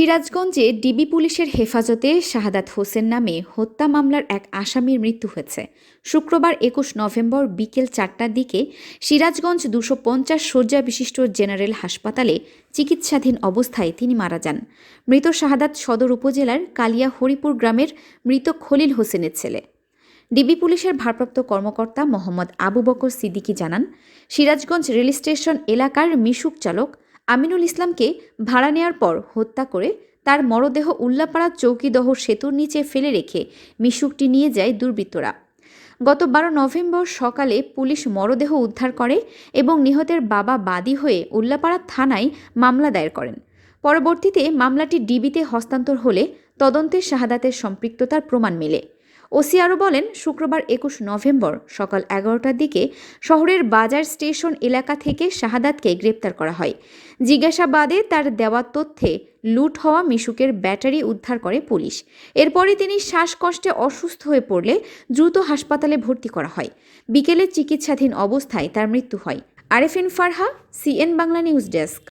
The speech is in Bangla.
সিরাজগঞ্জে ডিবি পুলিশের হেফাজতে শাহাদাত হোসেন নামে হত্যা মামলার এক আসামির মৃত্যু হয়েছে। শুক্রবার একুশ নভেম্বর বিকেল চারটার দিকে সিরাজগঞ্জ দুশো পঞ্চাশ শয্যা বিশিষ্ট জেনারেল হাসপাতালে চিকিৎসাধীন অবস্থায় তিনি মারা যান। মৃত শাহাদাত সদর উপজেলার কালিয়া হরিপুর গ্রামের মৃত খলিল হোসেনের ছেলে। ডিবি পুলিশের ভারপ্রাপ্ত কর্মকর্তা মোহাম্মদ আবু বকর সিদ্দিকী জানান, সিরাজগঞ্জ রেল স্টেশন এলাকার মিশুক চালক আমিনুল ইসলামকে ভাড়া নেয়ার পর হত্যা করে তার মরদেহ উল্লাপাড়া চৌকিদহ সেতুর নিচে ফেলে রেখে মিশুকটি নিয়ে যায় দুর্বৃত্তরা। গত বারো নভেম্বর সকালে পুলিশ মরদেহ উদ্ধার করে এবং নিহতের বাবা বাদী হয়ে উল্লাপাড়া থানায় মামলা দায়ের করেন। পরবর্তীতে মামলাটি ডিবিতে হস্তান্তর হলে তদন্তে শাহাদাতের সম্পৃক্ততার প্রমাণ মেলে। ওসি আরও বলেন, শুক্রবার একুশ নভেম্বর সকাল এগারোটার দিকে শহরের বাজার স্টেশন এলাকা থেকে শাহাদাতকে গ্রেপ্তার করা হয়। জিজ্ঞাসাবাদে তার দেওয়া তথ্যে লুট হওয়া মিশুকের ব্যাটারি উদ্ধার করে পুলিশ। এরপরে তিনি শ্বাসকষ্টে অসুস্থ হয়ে পড়লে দ্রুত হাসপাতালে ভর্তি করা হয়। বিকেলে চিকিৎসাধীন অবস্থায় তার মৃত্যু হয়। Arefin Farha, CN Bangla news desk.